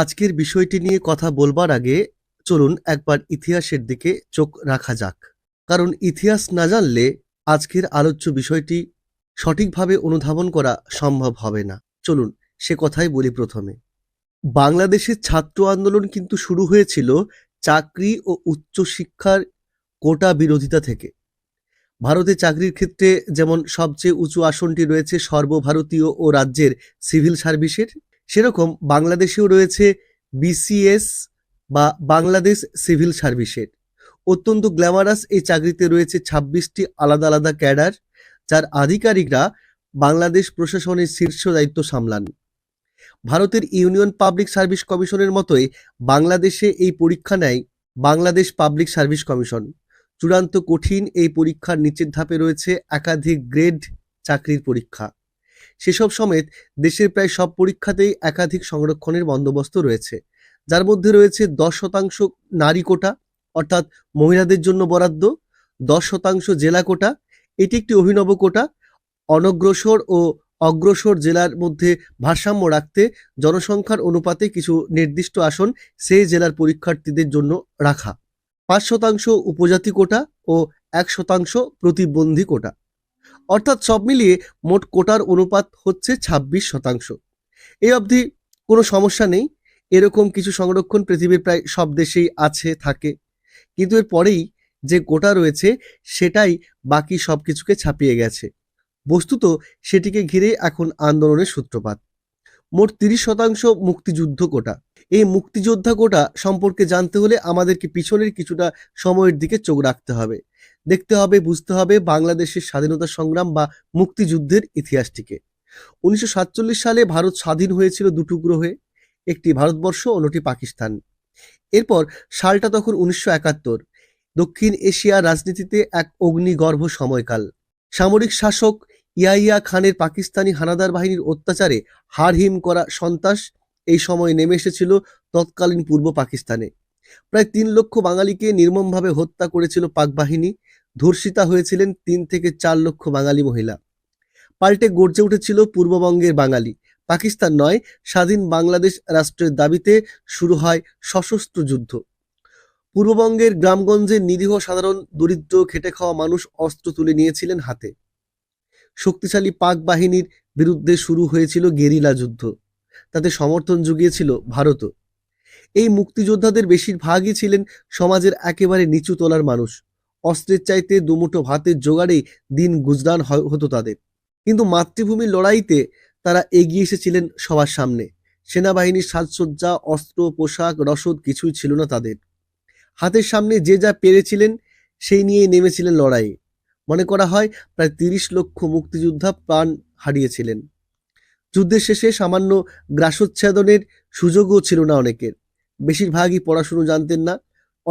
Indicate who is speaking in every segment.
Speaker 1: আজকের বিষয়টি নিয়ে কথা বলবার আগে চলুন একবার ইতিহাসের দিকে চোখ রাখা যাক কারণ ইতিহাস না জানলে আজকের আলোচ্য বিষয়টি সঠিকভাবে অনুধাবন করা সম্ভব হবে না চলুন সে কথাই বলি প্রথমে বাংলাদেশের ছাত্র আন্দোলন কিন্তু শুরু হয়েছিল চাকরি ও উচ্চশিক্ষার কোটা বিরোধিতা থেকে ভারতে চাকরির ক্ষেত্রে যেমন সবচেয়ে উঁচু আসনটি রয়েছে সর্বভারতীয় ও রাজ্যের সিভিল সার্ভিসের সেরকম বাংলাদেশেও রয়েছে বিসিএস বা বাংলাদেশ সিভিল সার্ভিসের অত্যন্ত গ্ল্যামারাস এই চাকরিতে রয়েছে ছাব্বিশটি আলাদা আলাদা ক্যাডার যার আধিকারিকরা বাংলাদেশ প্রশাসনের শীর্ষ দায়িত্ব সামলান ভারতের ইউনিয়ন পাবলিক সার্ভিস কমিশনের মতোই বাংলাদেশে এই পরীক্ষা নেয় বাংলাদেশ পাবলিক সার্ভিস কমিশন চূড়ান্ত কঠিন এই পরীক্ষার নিচের ধাপে রয়েছে একাধিক গ্রেড চাকরির পরীক্ষা সেসব সমেত দেশের প্রায় সব পরীক্ষাতেই একাধিক সংরক্ষণের বন্দোবস্ত রয়েছে যার মধ্যে রয়েছে দশ শতাংশ নারী কোটা অর্থাৎ মহিলাদের জন্য বরাদ্দ দশ শতাংশ জেলা কোটা এটি একটি অভিনব কোটা অনগ্রসর ও অগ্রসর জেলার মধ্যে ভারসাম্য রাখতে জনসংখ্যার অনুপাতে কিছু নির্দিষ্ট আসন সেই জেলার পরীক্ষার্থীদের জন্য রাখা পাঁচ শতাংশ উপজাতি কোটা ও এক শতাংশ প্রতিবন্ধী কোটা অর্থাৎ সব মিলিয়ে মোট কোটার অনুপাত হচ্ছে ২৬ শতাংশ এই অবধি কোনো সমস্যা নেই এরকম কিছু সংরক্ষণ পৃথিবীর প্রায় সব দেশেই আছে থাকে কিন্তু এর পরেই যে কোটা রয়েছে সেটাই বাকি সব কিছুকে ছাপিয়ে গেছে বস্তুত সেটিকে ঘিরে এখন আন্দোলনের সূত্রপাত মোট তিরিশ শতাংশ মুক্তিযুদ্ধ কোটা এই মুক্তিযোদ্ধা কোটা সম্পর্কে জানতে হলে আমাদেরকে পিছনের কিছুটা সময়ের দিকে চোখ রাখতে হবে দেখতে হবে বুঝতে হবে বাংলাদেশের স্বাধীনতা সংগ্রাম বা মুক্তিযুদ্ধের ইতিহাসটিকে উনিশশো সালে ভারত স্বাধীন হয়েছিল দুটো গ্রহে একটি ভারতবর্ষ অন্যটি পাকিস্তান এরপর সালটা তখন উনিশশো দক্ষিণ এশিয়া রাজনীতিতে এক অগ্নিগর্ভ সময়কাল সামরিক শাসক ইয়াইয়া খানের পাকিস্তানি হানাদার বাহিনীর অত্যাচারে হারহিম করা সন্ত্রাস এই সময় নেমে এসেছিল তৎকালীন পূর্ব পাকিস্তানে প্রায় তিন লক্ষ বাঙালিকে নির্মমভাবে হত্যা করেছিল পাক বাহিনী ধর্ষিতা হয়েছিলেন তিন থেকে চার লক্ষ বাঙালি মহিলা পাল্টে গর্জে উঠেছিল পূর্ববঙ্গের বাঙালি পাকিস্তান নয় স্বাধীন বাংলাদেশ রাষ্ট্রের দাবিতে শুরু হয় সশস্ত্র যুদ্ধ পূর্ববঙ্গের গ্রামগঞ্জে নিরীহ সাধারণ দরিদ্র খেটে খাওয়া মানুষ অস্ত্র তুলে নিয়েছিলেন হাতে শক্তিশালী পাক বাহিনীর বিরুদ্ধে শুরু হয়েছিল গেরিলা যুদ্ধ তাতে সমর্থন জুগিয়েছিল ভারতও এই মুক্তিযোদ্ধাদের বেশিরভাগই ছিলেন সমাজের একেবারে নিচু তোলার মানুষ অস্ত্রের চাইতে দুমুঠো ভাতের জোগাড়েই দিন গুজরান হতো তাদের কিন্তু মাতৃভূমির লড়াইতে তারা এগিয়ে এসেছিলেন সবার সামনে সেনাবাহিনীর সাজসজ্জা অস্ত্র পোশাক রসদ কিছুই ছিল না তাদের হাতের সামনে যে যা পেরেছিলেন সেই নিয়ে নেমেছিলেন লড়াইয়ে মনে করা হয় প্রায় তিরিশ লক্ষ মুক্তিযোদ্ধা প্রাণ হারিয়েছিলেন যুদ্ধের শেষে সামান্য গ্রাসোচ্ছেদনের সুযোগও ছিল না অনেকের বেশিরভাগই পড়াশুনো জানতেন না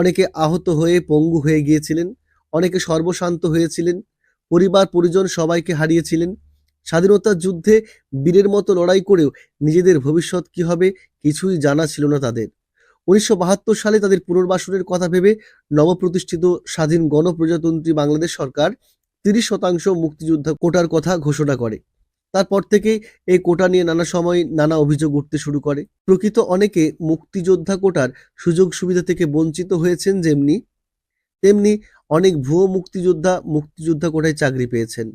Speaker 1: অনেকে আহত হয়ে পঙ্গু হয়ে গিয়েছিলেন অনেকে সর্বশান্ত হয়েছিলেন পরিবার পরিজন সবাইকে হারিয়েছিলেন স্বাধীনতার যুদ্ধে বীরের মতো লড়াই করেও নিজেদের ভবিষ্যৎ কি হবে কিছুই জানা ছিল না তাদের উনিশশো সালে তাদের পুনর্বাসনের কথা ভেবে নবপ্রতিষ্ঠিত স্বাধীন গণপ্রজাতন্ত্রী বাংলাদেশ সরকার তিরিশ শতাংশ মুক্তিযোদ্ধা কোটার কথা ঘোষণা করে তারপর থেকে এই কোটা নিয়ে নানা সময় নানা অভিযোগ উঠতে শুরু করে প্রকৃত অনেকে মুক্তিযোদ্ধা কোটার সুযোগ সুবিধা থেকে বঞ্চিত হয়েছেন যেমনি তেমনি অনেক ভুয়ো মুক্তিযোদ্ধা মুক্তিযোদ্ধা কোটায় চাকরি পেয়েছেন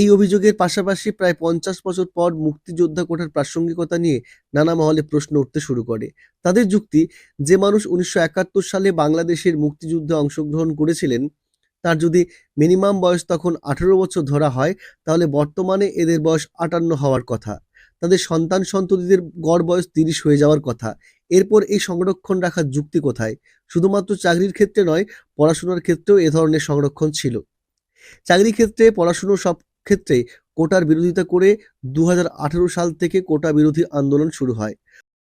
Speaker 1: এই অভিযোগের পাশাপাশি প্রায় পঞ্চাশ বছর পর মুক্তিযোদ্ধা কোটার প্রাসঙ্গিকতা নিয়ে নানা মহলে প্রশ্ন উঠতে শুরু করে তাদের যুক্তি যে মানুষ উনিশশো সালে বাংলাদেশের মুক্তিযুদ্ধে অংশগ্রহণ করেছিলেন তার যদি মিনিমাম বয়স তখন আঠেরো বছর ধরা হয় তাহলে বর্তমানে এদের বয়স আটান্ন হওয়ার কথা তাদের সন্তান সন্ততিদের গড় বয়স তিরিশ হয়ে যাওয়ার কথা এরপর এই সংরক্ষণ রাখার যুক্তি কোথায় শুধুমাত্র চাকরির ক্ষেত্রে নয় পড়াশোনার ক্ষেত্রেও এ ধরনের সংরক্ষণ ছিল চাকরি ক্ষেত্রে পড়াশুনো সব ক্ষেত্রে কোটার বিরোধিতা করে দু সাল থেকে কোটা বিরোধী আন্দোলন শুরু হয়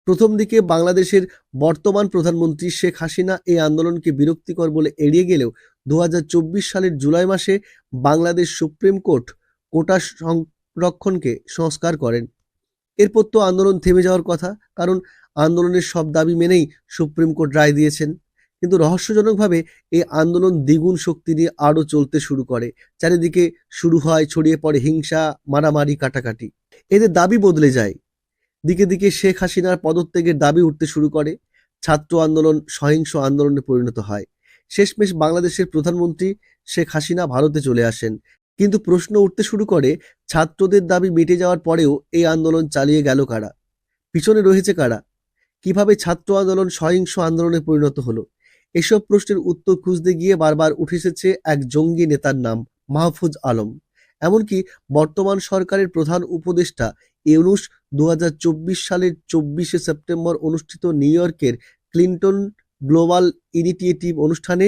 Speaker 1: প্রথম দিকে বাংলাদেশের বর্তমান প্রধানমন্ত্রী শেখ হাসিনা এই আন্দোলনকে বিরক্তিকর বলে এড়িয়ে গেলেও দু সালের জুলাই মাসে বাংলাদেশ সুপ্রিম কোর্ট কোটা সংরক্ষণকে সংস্কার করেন এরপর তো আন্দোলন থেমে যাওয়ার কথা কারণ আন্দোলনের সব দাবি মেনেই সুপ্রিম কোর্ট রায় দিয়েছেন কিন্তু রহস্যজনকভাবে এই আন্দোলন দ্বিগুণ শক্তি নিয়ে আরও চলতে শুরু করে চারিদিকে শুরু হয় ছড়িয়ে পড়ে হিংসা মারামারি কাটাকাটি এদের দাবি বদলে যায় দিকে দিকে শেখ হাসিনার পদত্যাগের দাবি উঠতে শুরু করে ছাত্র আন্দোলন সহিংস আন্দোলনে পরিণত হয় শেষমেশ বাংলাদেশের প্রধানমন্ত্রী শেখ হাসিনা ভারতে চলে আসেন কিন্তু প্রশ্ন উঠতে শুরু করে ছাত্রদের দাবি মিটে যাওয়ার পরেও এই আন্দোলন চালিয়ে গেল কারা পিছনে রয়েছে কারা কিভাবে ছাত্র আন্দোলন সহিংস আন্দোলনে পরিণত হলো এসব প্রশ্নের উত্তর খুঁজতে গিয়ে বারবার উঠে এসেছে এক জঙ্গি নেতার নাম মাহফুজ আলম এমনকি বর্তমান সরকারের প্রধান উপদেষ্টা ইউনুস দু সালের চব্বিশে সেপ্টেম্বর অনুষ্ঠিত নিউ ইয়র্কের ক্লিন্টন গ্লোবাল ইনিটিয়েটিভ অনুষ্ঠানে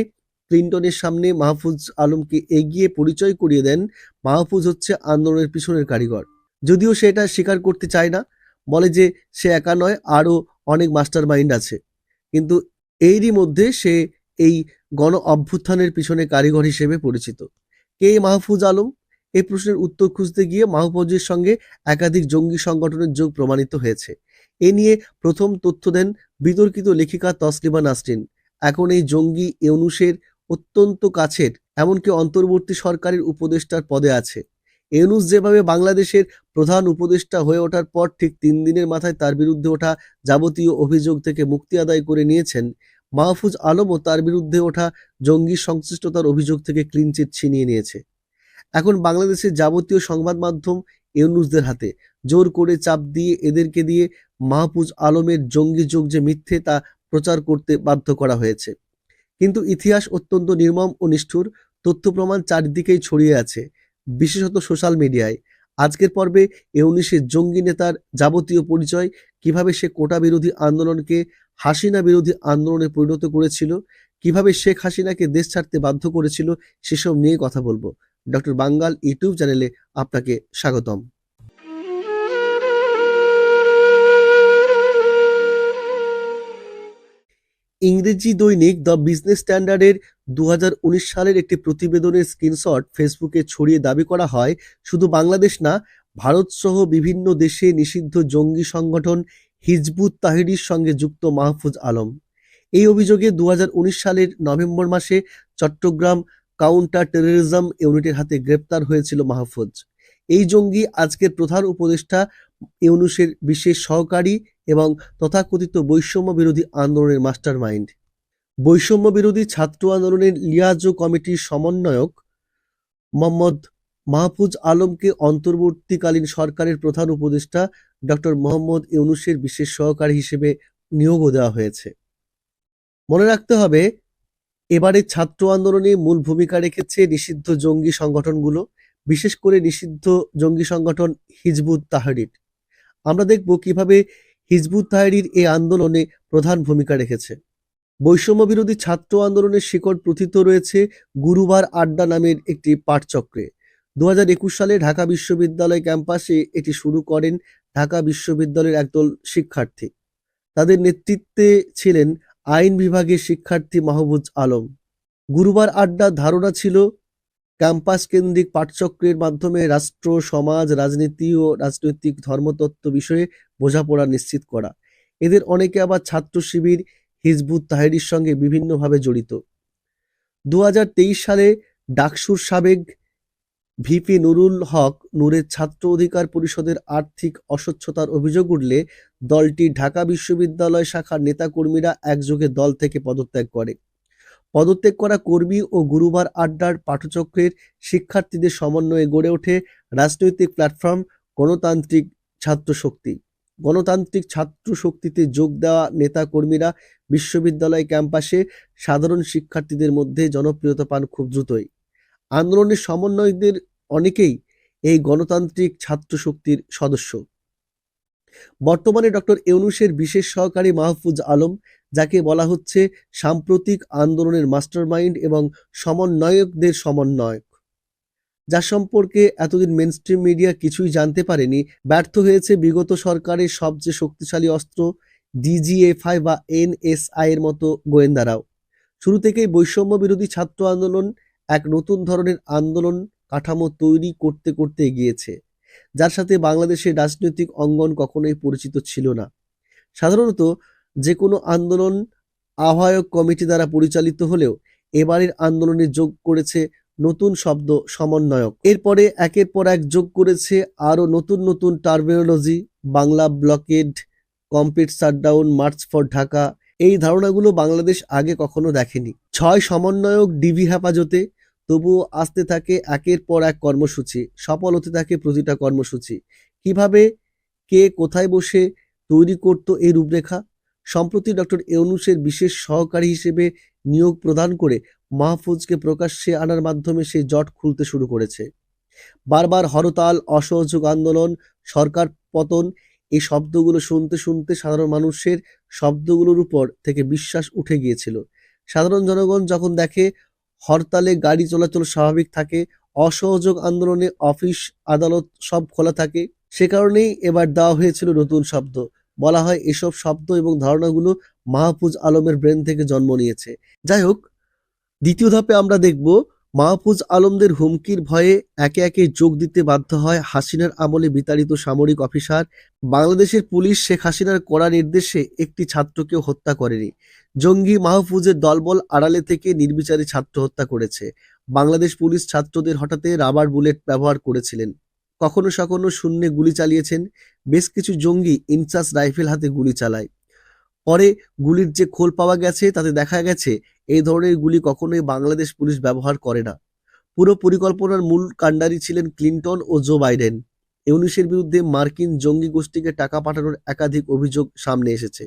Speaker 1: ক্লিন্টনের সামনে মাহফুজ আলমকে এগিয়ে পরিচয় করিয়ে দেন মাহফুজ হচ্ছে আন্দোলনের পিছনের কারিগর যদিও সে এটা স্বীকার করতে চায় না বলে যে সে একা নয় আরও অনেক মাস্টার মাইন্ড আছে কিন্তু এরই মধ্যে সে এই গণ অভ্যুত্থানের পিছনে কারিগর হিসেবে পরিচিত কে মাহফুজ আলম এই প্রশ্নের উত্তর খুঁজতে গিয়ে মাহফুজের সঙ্গে একাধিক জঙ্গি সংগঠনের যোগ প্রমাণিত হয়েছে এ নিয়ে প্রথম তথ্য দেন বিতর্কিত লেখিকা তসলিমা নাসরিন এখন এই জঙ্গি ইউনুসের অত্যন্ত কাছের এমনকি অন্তর্বর্তী সরকারের উপদেষ্টার পদে আছে ইউনুস যেভাবে বাংলাদেশের প্রধান উপদেষ্টা হয়ে ওঠার পর ঠিক তিন দিনের মাথায় তার বিরুদ্ধে ওঠা যাবতীয় অভিযোগ থেকে মুক্তি আদায় করে নিয়েছেন মাহফুজ আলমও তার বিরুদ্ধে ওঠা জঙ্গি সংশ্লিষ্টতার অভিযোগ থেকে ক্লিনচিট ছিনিয়ে নিয়েছে এখন বাংলাদেশের যাবতীয় সংবাদ মাধ্যম ইউনুসদের হাতে জোর করে চাপ দিয়ে এদেরকে দিয়ে মাহফুজ আলমের জঙ্গি যুগ যে মিথ্যে তা প্রচার করতে বাধ্য করা হয়েছে কিন্তু ইতিহাস অত্যন্ত নির্মম ও নিষ্ঠুর তথ্য প্রমাণ চারিদিকেই ছড়িয়ে আছে বিশেষত সোশ্যাল মিডিয়ায় আজকের পর্বে এউনিশে জঙ্গি নেতার যাবতীয় পরিচয় কিভাবে সে কোটা বিরোধী আন্দোলনকে হাসিনা বিরোধী আন্দোলনে পরিণত করেছিল কিভাবে শেখ হাসিনাকে দেশ ছাড়তে বাধ্য করেছিল সেসব নিয়ে কথা বলবো ডক্টর বাঙ্গাল ইউটিউব চ্যানেলে আপনাকে স্বাগতম ইংরেজি দৈনিক দ্য বিজনেস স্ট্যান্ডার্ডের দু সালের একটি প্রতিবেদনের স্ক্রিনশট ফেসবুকে ছড়িয়ে দাবি করা হয় শুধু বাংলাদেশ না ভারতসহ বিভিন্ন দেশে নিষিদ্ধ জঙ্গি সংগঠন হিজবুত তাহিরির সঙ্গে যুক্ত মাহফুজ আলম এই অভিযোগে দু সালের নভেম্বর মাসে চট্টগ্রাম কাউন্টার টেরোরিজম ইউনিটের হাতে গ্রেপ্তার হয়েছিল মাহফুজ এই জঙ্গি আজকের প্রধান উপদেষ্টা ইউনুসের বিশেষ সহকারী এবং তথাকথিত বৈষম্য বিরোধী আন্দোলনের মাস্টার মাইন্ড বৈষম্য বিরোধী ছাত্র আন্দোলনের লিয়াজো কমিটির সমন্বয়ক মোহাম্মদ মাহফুজ আলমকে অন্তর্বর্তীকালীন সরকারের প্রধান উপদেষ্টা ডক্টর মোহাম্মদ ইউনুসের বিশেষ সহকারী হিসেবে নিয়োগও দেওয়া হয়েছে মনে রাখতে হবে এবারে ছাত্র আন্দোলনে মূল ভূমিকা রেখেছে নিষিদ্ধ জঙ্গি সংগঠনগুলো বিশেষ করে নিষিদ্ধ জঙ্গি সংগঠন হিজবুত তাহারিট আমরা দেখব কিভাবে হিজবুত তাহরির এই আন্দোলনে প্রধান ভূমিকা রেখেছে বৈষম্য বিরোধী ছাত্র আন্দোলনের শিকড় প্রথিত রয়েছে গুরুবার আড্ডা নামের একটি পাঠচক্রে দু হাজার একুশ সালে ঢাকা বিশ্ববিদ্যালয় ক্যাম্পাসে এটি শুরু করেন ঢাকা বিশ্ববিদ্যালয়ের একদল শিক্ষার্থী তাদের নেতৃত্বে ছিলেন আইন বিভাগের শিক্ষার্থী মাহবুজ আলম গুরুবার আড্ডা ধারণা ছিল ক্যাম্পাস কেন্দ্রিক পাঠচক্রের মাধ্যমে রাষ্ট্র সমাজ রাজনীতি ও রাজনৈতিক ধর্মতত্ত্ব বিষয়ে বোঝাপড়া নিশ্চিত করা এদের অনেকে আবার ছাত্র শিবির হিজবুত তাহেরির সঙ্গে বিভিন্নভাবে জড়িত দু সালে ডাকসুর সাবেক ভিপি নুরুল হক নূরের ছাত্র অধিকার পরিষদের আর্থিক অস্বচ্ছতার অভিযোগ উঠলে দলটি ঢাকা বিশ্ববিদ্যালয় শাখার নেতাকর্মীরা একযোগে দল থেকে পদত্যাগ করে পদত্যাগ করা কর্মী ও গুরুবার আড্ডার পাঠচক্রের শিক্ষার্থীদের সমন্বয়ে গড়ে ওঠে রাজনৈতিক প্ল্যাটফর্ম গণতান্ত্রিক ছাত্র শক্তি গণতান্ত্রিক ছাত্র শক্তিতে যোগ দেওয়া নেতা কর্মীরা বিশ্ববিদ্যালয় ক্যাম্পাসে সাধারণ শিক্ষার্থীদের মধ্যে জনপ্রিয়তা পান খুব দ্রুতই আন্দোলনের সমন্বয়দের অনেকেই এই গণতান্ত্রিক ছাত্র শক্তির সদস্য বর্তমানে ডক্টর ইউনুসের বিশেষ সহকারী মাহফুজ আলম যাকে বলা হচ্ছে সাম্প্রতিক আন্দোলনের মাস্টারমাইন্ড এবং সমন্বয়কদের সমন্বয়ক যা সম্পর্কে এতদিন মেনস্ট্রিম মিডিয়া কিছুই জানতে পারেনি ব্যর্থ হয়েছে বিগত সরকারের সবচেয়ে শক্তিশালী অস্ত্র ডিজিএফআই বা এনএসআই এর মতো গোয়েন্দারাও শুরু থেকেই বৈষম্য বিরোধী ছাত্র আন্দোলন এক নতুন ধরনের আন্দোলন কাঠামো তৈরি করতে করতে এগিয়েছে যার সাথে বাংলাদেশের রাজনৈতিক অঙ্গন কখনোই পরিচিত ছিল না সাধারণত যে কোনো আন্দোলন আহ্বায়ক কমিটি দ্বারা পরিচালিত হলেও এবারের আন্দোলনে যোগ করেছে নতুন শব্দ সমন্বয়ক এরপরে একের পর এক যোগ করেছে আরও নতুন নতুন terminology Bangla blockade complete shutdown march for Dhaka এই ধারণাগুলো বাংলাদেশ আগে কখনো দেখেনি ছয় সমন্বয়ক ডিবি হেফাজতে তবুও আসতে থাকে একের পর এক কর্মসূচি সফল হতে থাকে প্রতিটা কর্মসূচি কিভাবে কে কোথায় বসে তৈরি করত এই রূপরেখা সম্প্রতি ডক্টর এনুসের বিশেষ সহকারী হিসেবে নিয়োগ প্রদান করে মাহফুজকে প্রকাশ্যে আনার মাধ্যমে সে জট খুলতে শুরু করেছে বারবার হরতাল অসহযোগ আন্দোলন সরকার পতন এই শব্দগুলো শুনতে শুনতে সাধারণ মানুষের শব্দগুলোর উপর থেকে বিশ্বাস উঠে গিয়েছিল সাধারণ জনগণ যখন দেখে হরতালে গাড়ি চলাচল স্বাভাবিক থাকে অসহযোগ আন্দোলনে অফিস আদালত সব খোলা থাকে সে কারণেই এবার দেওয়া হয়েছিল নতুন শব্দ বলা হয় এসব শব্দ এবং ধারণাগুলো মাহফুজ আলমের ব্রেন থেকে জন্ম নিয়েছে যাই হোক দ্বিতীয় ধাপে আমরা দেখব মাহফুজ আলমদের হুমকির ভয়ে একে একে যোগ দিতে বাধ্য হয় হাসিনার আমলে বিতাড়িত সামরিক অফিসার বাংলাদেশের পুলিশ শেখ হাসিনার কড়া নির্দেশে একটি ছাত্রকেও হত্যা করেনি জঙ্গি মাহফুজের দলবল আড়ালে থেকে নির্বিচারে ছাত্র হত্যা করেছে বাংলাদেশ পুলিশ ছাত্রদের হঠাতে রাবার বুলেট ব্যবহার করেছিলেন কখনো সখনো শূন্যে গুলি চালিয়েছেন বেশ কিছু জঙ্গি ইনচার্জ রাইফেল হাতে গুলি চালায় পরে গুলির যে খোল পাওয়া গেছে তাতে দেখা গেছে এই ধরনের গুলি কখনোই বাংলাদেশ পুলিশ ব্যবহার করে না পুরো পরিকল্পনার মূল কাণ্ডারি ছিলেন ক্লিন্টন ও জো বাইডেন ইউনুসের বিরুদ্ধে মার্কিন জঙ্গি গোষ্ঠীকে টাকা পাঠানোর একাধিক অভিযোগ সামনে এসেছে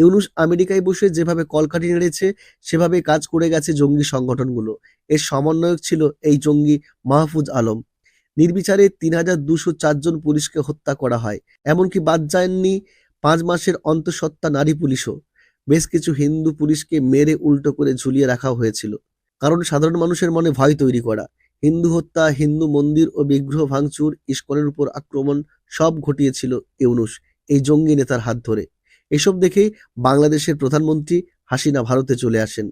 Speaker 1: ইউনুস আমেরিকায় বসে যেভাবে কলকাঠি নেড়েছে সেভাবে কাজ করে গেছে জঙ্গি সংগঠনগুলো এর সমন্বয়ক ছিল এই জঙ্গি মাহফুজ আলম নির্বিচারে তিন হাজার দুশো চারজন পুলিশকে হত্যা করা হয় এমনকি বাদ যায়নি পাঁচ মাসের অন্তঃসত্ত্বা নারী পুলিশও বেশ কিছু হিন্দু পুলিশকে মেরে উল্টো করে ঝুলিয়ে রাখা হয়েছিল কারণ সাধারণ মানুষের মনে ভয় তৈরি করা হিন্দু হত্যা হিন্দু মন্দির ও বিগ্রহ ভাঙচুর ইস্কনের উপর আক্রমণ সব ঘটিয়েছিল ইউনুস এই জঙ্গি নেতার হাত ধরে এসব দেখে বাংলাদেশের প্রধানমন্ত্রী হাসিনা ভারতে চলে আসেন